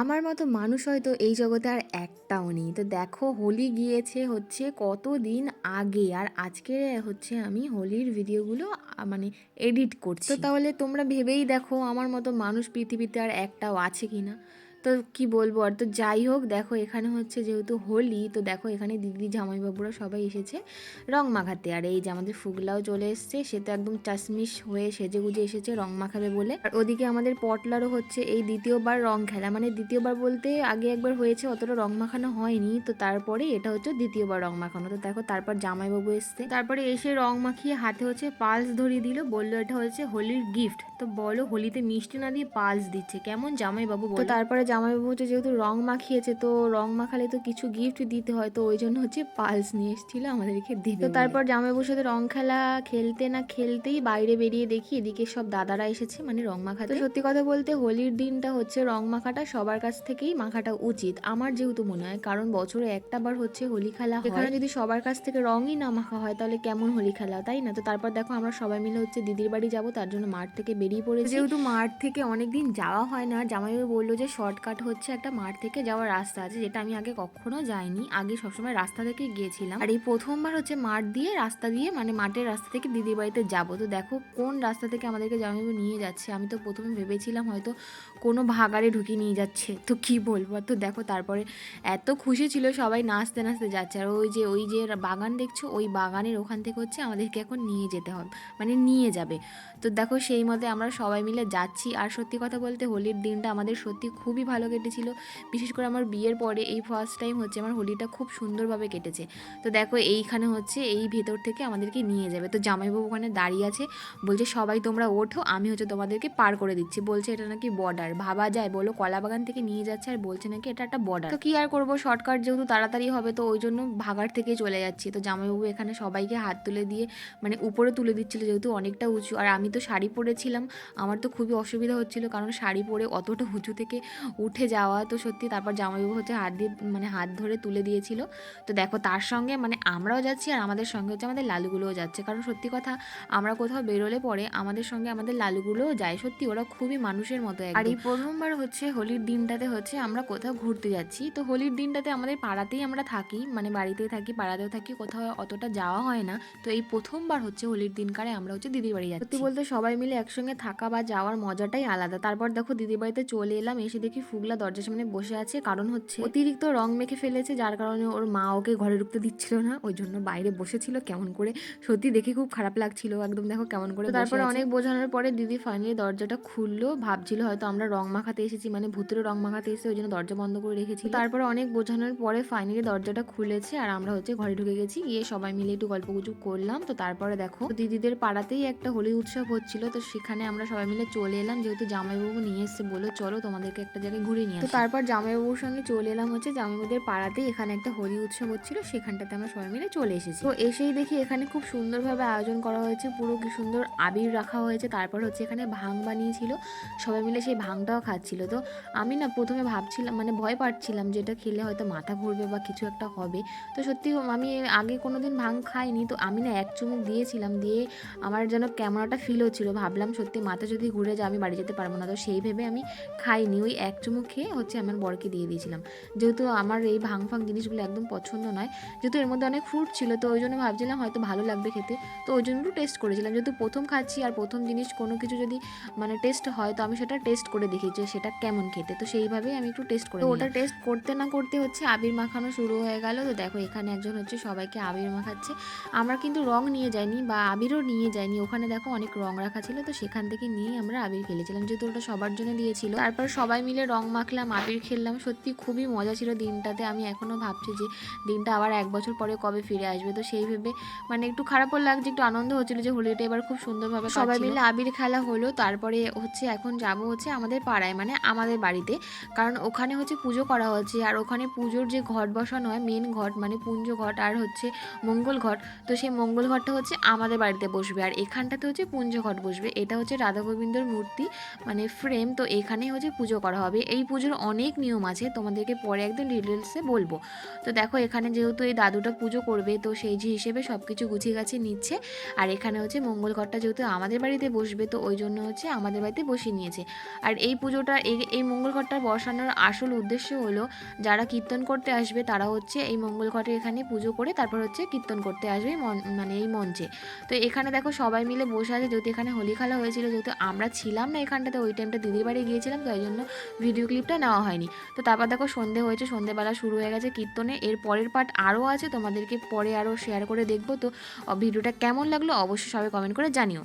আমার মতো মানুষ হয়তো এই জগতে আর একটাও নেই। তো দেখো হোলি গিয়েছে হচ্ছে কত দিন আগে আর আজকে হচ্ছে আমি হোলির ভিডিওগুলো মানে এডিট করছি। তো তাহলে তোমরা ভেবেই দেখো আমার মতো মানুষ পৃথিবীতে আর একটাও আছে কি না তো কি বলব? আর তো যাই হোক, দেখো এখানে হচ্ছে যেহেতু হোলি, তো দেখো এখানে দিদি জামাইবাবুরা সবাই এসেছে রং মাখাতে। আর এই যে আমাদের ফুগলাও চলে এসছে, সে তো একদম চাশমিশ হয়ে সেজে গুজে এসেছে রং মাখাবে বলে। আর ওদিকে আমাদের পটলারও হচ্ছে এই দ্বিতীয়বার রং খেলা। মানে দ্বিতীয়বার বলতে আগে একবার হয়েছে, অতটা রং মাখানো হয়নি। তো তারপরে এটা হচ্ছে দ্বিতীয়বার রং মাখানো। তো দেখো তারপর জামাইবাবু এসছে। তারপরে এসে রং মাখিয়ে হাতে হচ্ছে পালস ধরিয়ে দিল, বলল এটা হচ্ছে হোলির গিফট। তো বলো হোলিতে মিষ্টি না দিয়ে পালস দিচ্ছে? কেমন জামাইবাবু তো তারপরে জামাইবাবু যেহেতু রং মাখিয়েছে তো রং মাখালে তো কিছু গিফট দিতে হয় তো ওই জন্য হচ্ছে পালস নিয়ে এসেছিল আমাদেরকে দিতে। তো তারপর জামাইবাবুর সাথে রং খেলা খেলতে না খেলতেই বাইরে বেরিয়ে দেখি এদিকে সব দাদারা এসেছে মানে রং মাখাতে। সত্যি কথা বলতে হোলির দিনটা হচ্ছে রং মাখাটা সবার কাছ থেকেই মাখাটা উচিত আমার যেহেতু মনে হয় কারণ বছরে একটা বার হচ্ছে হোলি খেলা এখানে যদি সবার কাছ থেকে রঙই না মাখা হয় তাহলে কেমন হোলি খেলা তাই না? তো তারপর দেখো আমরা সবাই মিলে হচ্ছে দিদির বাড়ি যাব তার জন্য মাঠ থেকে বেরিয়ে পড়েছি। যেহেতু মাঠ থেকে অনেকদিন যাওয়া হয় না জামাইবাবু বলল যে শর্টকাট হচ্ছে একটা মাঠ থেকে যাওয়ার রাস্তা আছে, যেটা আমি আগে কখনো যাইনি। আগে সবসময় রাস্তা থেকে গিয়েছিলাম। আর এই প্রথমবার হচ্ছে মাঠ দিয়ে রাস্তা দিয়ে মানে মাঠের রাস্তা থেকে দিদির বাড়িতে যাব। তো দেখো কোন রাস্তা থেকে আমাদেরকে জামাইবাবু নিয়ে যাচ্ছে, আমি তো প্রথমে ভেবেছিলাম হয়তো কোনো ভাগাড়ে ঢুকিয়ে নিয়ে যাচ্ছে। তো কি বলব? তো দেখো তারপরে এত খুশি ছিল সবাই নাচতে নাচতে যাচ্ছে। আর ওই যে ওই যে বাগান দেখছ, ওই বাগানের ওখান থেকে হচ্ছে আমাদেরকে এখন নিয়ে যেতে হবে। মানে নিয়ে যাবে। তো দেখো সেই মতে আমরা সবাই মিলে যাচ্ছি। আর সত্যি কথা বলতে হোলির দিনটা আমাদের সত্যি খুবই ভালো কেটেছিল। বিশেষ করে আমার বিয়ের পরে এই ফার্স্ট টাইম হচ্ছে আমার হোলিটা খুব সুন্দরভাবে কেটেছে। তো দেখো এইখানে হচ্ছে এই ভেতর থেকে আমাদেরকে নিয়ে যাবে। তো জামাইবাবু ওখানে দাঁড়িয়ে আছে। বলছে, সবাই তোমরা ওঠো, আমি হচ্ছে তোমাদেরকে পার করে দিচ্ছি। বলছে, এটা নাকি বর্ডার ভাবা যায় বলো কলা বাগান থেকে নিয়ে যাচ্ছে আর বলছে নাকি এটা একটা বর্ডার তো কি আর করব? শর্টকাট যেহেতু তাড়াতাড়ি হবে তো ওই জন্য ভাগার থেকে চলে যাচ্ছি। তো জামাইবাবু এখানে সবাইকে হাত তুলে দিয়ে মানে উপরে তুলে দিচ্ছিল যেহেতু অনেকটা উঁচু। আর আমি তো শাড়ি পরেছিলাম আমার তো খুবই অসুবিধা হচ্ছিল কারণ শাড়ি পরে অতটা উঁচু থেকে উঠে যাওয়া তো সত্যি তারপর জামাইবাবু হচ্ছে হাত দিয়ে মানে হাত ধরে তুলে দিয়েছিল। তো দেখো তার সঙ্গে মানে আমরাও যাচ্ছি আর আমাদের সঙ্গে হচ্ছে আমাদের লালুগুলোও যাচ্ছে। কারণ সত্যি কথা আমরা কোথাও বেরোলে পরে আমাদের সঙ্গে আমাদের লালুগুলোও যায়। সত্যি ওরা খুবই মানুষের মতো আর এই প্রথমবার হচ্ছে হোলির দিনটাতে হচ্ছে আমরা কোথাও ঘুরতে যাচ্ছি। তো হোলির দিনটাতে আমাদের পাড়াতেই আমরা থাকি মানে বাড়িতেই থাকি পাড়াতেও থাকি কোথাও অতটা যাওয়া হয় না। তো এই প্রথমবার হচ্ছে হোলির দিনকারে আমরা হচ্ছে দিদির বাড়ি যাচ্ছি। সত্যি বলতে সবাই মিলে একসঙ্গে থাকা বা যাওয়ার মজাটাই আলাদা। তারপর দেখো দিদির বাড়িতে চলে এলাম এসে দেখি ফুগলা দরজার সামনে বসে আছে। কারণ হচ্ছে অতিরিক্ত রং মেখে ফেলেছে যার কারণে ওর মা ওকে ঘরে ঢুকতে দিচ্ছিল না। ওই জন্য বাইরে বসেছিল কেমন করে সত্যি দেখে খুব খারাপ লাগছিল। একদম দেখো কেমন করে তারপরে অনেক বোঝানোর পরে দিদি ফাইনালি দরজাটা খুললো ভাবছিল হয়তো আমরা রং মাখাতে এসেছি মানে ভূতেরও রং মাখাতে এসেছি ওই জন্য দরজা বন্ধ করে রেখেছি। তারপরে অনেক বোঝানোর পরে ফাইনালি দরজাটা খুলেছে আর আমরা হচ্ছে ঘরে ঢুকে গেছি গিয়ে সবাই মিলে একটু গল্প গুজব করলাম। তো তারপরে দেখো দিদিদের পাড়াতেই একটা হোলি উৎসব হচ্ছিল তো সেখানে আমরা সবাই মিলে চলে এলাম যেহেতু জামাইবাবু নিয়ে এসছে বলে চলো তোমাদেরকে একটা জায়গায় ঘুরে নিয়ে তো তারপর জামাইবাবুর সঙ্গে চলে এলাম হচ্ছে জামাইবাবুদের পাড়াতেই এখানে একটা হোলি উৎসব হচ্ছিল সেখানটাতে আমরা সবাই মিলে চলে এসেছি। তো এসেই দেখি এখানে খুব সুন্দরভাবে আয়োজন করা হয়েছে পুরো কি সুন্দর আবির রাখা হয়েছে তারপর হচ্ছে এখানে ভাং বানিয়েছিল সবাই মিলে সেই ভাংটাও খাচ্ছিল। তো আমি না প্রথমে ভাবছিলাম মানে ভয় পাচ্ছিলাম যে এটা খেলে হয়তো মাথা ঘুরবে বা কিছু একটা হবে। তো সত্যি আমি আগে কোনো দিন ভাং খাইনি। তো আমি না এক চুমুক দিয়েছিলাম, দিয়ে আমার যেন একটা ফিল হচ্ছিল। ভাবলাম সত্যি মাথা যদি ঘুরে যায় আমি বাড়ি যেতে পারব না। তো সেই ভেবে আমি খাইনি। ওই এক চুমুক খেয়ে হচ্ছে আমার বরকে দিয়ে দিয়েছিলাম। যেহেতু আমার এই ভাং ফাং জিনিসগুলো একদম পছন্দ নয়, যেহেতু এর মধ্যে অনেক ফ্রুট ছিল, তো ওই জন্য ভাবছিলাম হয়তো ভালো লাগবে খেতে। তো ওই জন্য টেস্ট করেছিলাম। যেহেতু প্রথম খাচ্ছি আর প্রথম জিনিস কোনো কিছু যদি মানে টেস্ট হয়, তো আমি সেটা টেস্ট করে দেখি যে সেটা কেমন খেতে। তো সেইভাবেই আমি একটু টেস্ট করে ওটা টেস্ট করতে না করতে হচ্ছে আবির মাখানো শুরু হয়ে গেল। তো দেখো এখানে একজন হচ্ছে সবাইকে আবির মাখাচ্ছে। আমরা কিন্তু রং নিয়ে যাইনি বা আবিরও নিয়ে যাইনি। ওখানে দেখো অনেক রং রাখা ছিল। তো সেখান থেকে নিয়ে আমরা আবির খেলেছিলাম যেহেতু ওটা সবার জন্য দিয়েছিল। তারপর সবাই মিলে রং মাখলাম আবির খেললাম। সত্যি খুবই মজা ছিল দিনটাতে। আমি এখনও ভাবছি যে দিনটা আবার এক বছর পরে কবে ফিরে আসবে। তো সেই ভেবে মানে একটু খারাপও লাগছে একটু আনন্দ হচ্ছিল যে হোলিটা এবার খুব সুন্দরভাবে সবাই মিলে আবির খেলা হলো। তারপরে হচ্ছে এখন যাব হচ্ছে আমাদের পাড়ায় মানে আমাদের বাড়িতে। কারণ ওখানে হচ্ছে পুজো করা হচ্ছে। আর ওখানে পুজোর যে ঘট বসানো হয় মেন ঘট মানে পুঞ্জ ঘট আর হচ্ছে মঙ্গল ঘট, তো সেই মঙ্গল ঘটটা হচ্ছে আমাদের বাড়িতে বসবে। আর এখানটাতে হচ্ছে পুঞ্জ ঘট বসবে। এটা হচ্ছে রাধা গোবিন্দর মূর্তি মানে ফ্রেম তো এখানে হচ্ছে পুজো করা হবে। এই পুজোর অনেক নিয়ম আছে, তোমাদেরকে পরে একদিন ডিটেলসে বলব। তো দেখো, এখানে যেহেতু এই দাদুটা পুজো করবে, তো সেই যে হিসেবে সব কিছু গুছিয়ে গাছিয়ে নিচ্ছে। আর এখানে হচ্ছে মঙ্গল ঘরটা যেহেতু আমাদের বাড়িতে বসবে, তো ওই জন্য হচ্ছে আমাদের বাড়িতে বসিয়ে নিয়েছে। আর এই পুজোটা, এই এই মঙ্গল ঘটটা বসানোর আসল উদ্দেশ্য হলো, যারা কীর্তন করতে আসবে তারা হচ্ছে এই মঙ্গল ঘটে এখানে পুজো করে তারপর হচ্ছে কীর্তন করতে আসবে মন- মানে এই মঞ্চে। তো এখানে দেখো সবাই মিলে বসে আছে, যেহেতু এখানে হোলি খেলা হয়েছিল, যেহেতু আমরা ছিলাম না এখানটাতে, ওই টাইমটা দিদির বাড়ি গিয়েছিলাম তো এই জন্য ভিডিও ক্লিপটা নেওয়া হয়নি। তো তারপর দেখো সন্ধে হয়েছে, সন্ধেবেলা শুরু হয়ে গেছে কীর্তনে। এর পরের পার্ট আরও আছে, তোমাদেরকে পরে আরও শেয়ার করে দেখব। তো ভিডিওটা কেমন লাগল অবশ্যই সবাই কমেন্ট করে জানিও।